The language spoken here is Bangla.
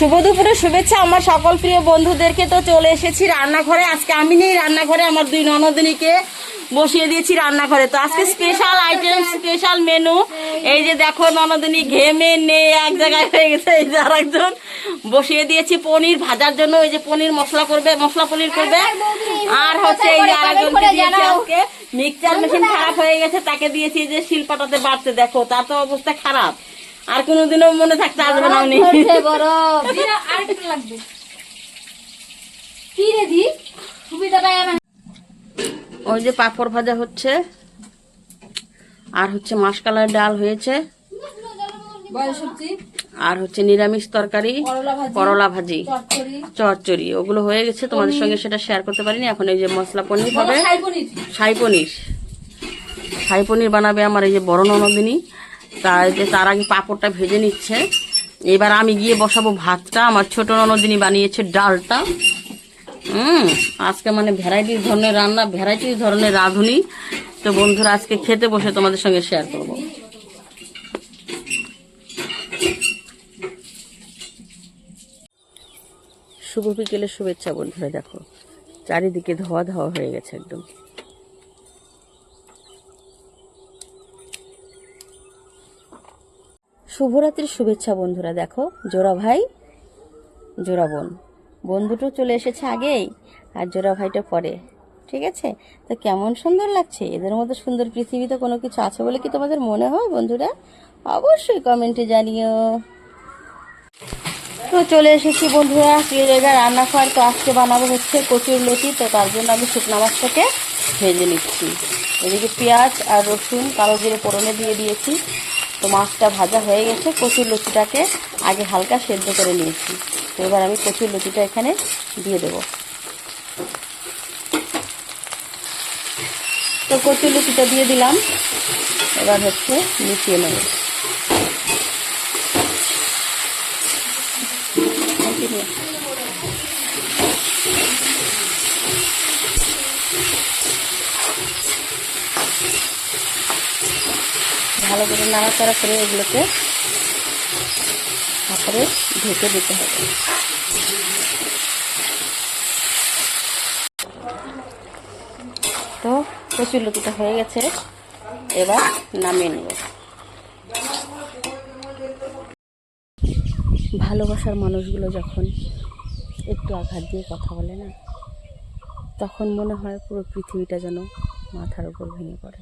শুভ দুপুরে শুভেচ্ছা আমার সকল প্রিয় বন্ধুদেরকে। তো চলে এসেছি রান্নাঘরে। আজকে আমি নেই রান্নাঘরে আমার দুই ননদিনীকে বসিয়ে দিয়েছি রান্নাঘরে। তো আজকে স্পেশাল আইটেম স্পেশাল মেনু এই যে দেখো ননদিনী ঘেমে নে এক জায়গায় হয়ে গেছে। এই যে আরেকজন বসিয়ে দিয়েছি পনির ভাজার জন্য। ওই যে পনির মশলা করবে মশলা পনির করবে। আর হচ্ছে এই যে আরেকজনকে দিয়েছি আজকে। মিক্সচার মেশিন খারাপ হয়ে গেছে তাকে দিয়েছি যে শিলপাটাতে বাড়তে। দেখো তার তো অবস্থা খারাপ। আর কোনোদিনও মনে থাকতে আসবে না উনি। আরেকটু লাগবে। কি রে দি সুবিধাটা ওই যে পাঁপড় ভাজা হচ্ছে। আর হচ্ছে মাসকালার ডাল হয়েছে। আর হচ্ছে নিরামিষ তরকারি করলা ভাজি চচ্চড়ি। ওগুলো হয়ে গেছে তোমাদের সঙ্গে সেটা শেয়ার করতে পারিনি। এখন এই যে মশলা পনির হবে। ছাই পনির। ছাই পনির। পনির বানাবে আমার এই যে বড় ননদিনী। তার যে তার আগে পাঁপড়টা ভেজে নিচ্ছে। এবার আমি গিয়ে বসাবো ভাতটা। আমার ছোট ননদিনী বানিয়েছে ডালটা। হুম, আজকে মানে ভ্যারাইটিস ধরনের রান্না ভ্যারাইটিস ধরনের রাঁধুনি। তো বন্ধুরা, আজকে খেতে বসে তোমাদের সঙ্গে শেয়ার করব। শুভ বিকেলের শুভেচ্ছা বন্ধুরা, দেখো, চারিদিকে ধোয়া ধোয়া হয়ে গেছে একদম। শুভরাত্রির শুভেচ্ছা বন্ধুরা, দেখো, জোড়া ভাই, জোড়া বোন। বোন দুটো চলে এসেছে আগেই, আর জোড়া ভাইটা পরে, ঠিক আছে? তো কেমন সুন্দর লাগছে? এদের মতো সুন্দর পৃথিবীতে কোনো কিছু আছে বলে কি তোমাদের মনে হয় বন্ধুরা? অবশ্যই কমেন্টে জানিও। তো চলে এসেছি বন্ধুরা, প্রিয় জায়গায় রান্না খাওয়ার তো আজকে বানাবো হচ্ছে কচুর লতি, তো তার জন্য আমি শুকনো মাছটাকে ভেজে নিচ্ছি। এদিকে পেঁয়াজ আর রসুন কালো জিরে পোড়নে দিয়ে দিয়েছি। তো মাছটা ভাজা হয়ে গেছে, কচুর লুচিটাকে আগে হালকা সেদ্ধ করে নিয়েছি। তো এবার আমি কচুর লুচিটা এখানে দিয়ে দেব। তো কচুর লুচিটা দিয়ে দিলাম। এবার হচ্ছে মিশিয়ে নেব. ভালো করে নাড়াচাড়া করে এগুলোকে তারপরে ঢেকে দিতে হবে। তো কচুর লতিটা হয়ে গেছে। এবার নামিয়ে নেব। ভালোবাসার মানুষগুলো যখন একটু আঘাত দিয়ে কথা বলে না, তখন মনে হয় পুরো পৃথিবীটা যেন মাথার উপর ভেঙে পড়ে।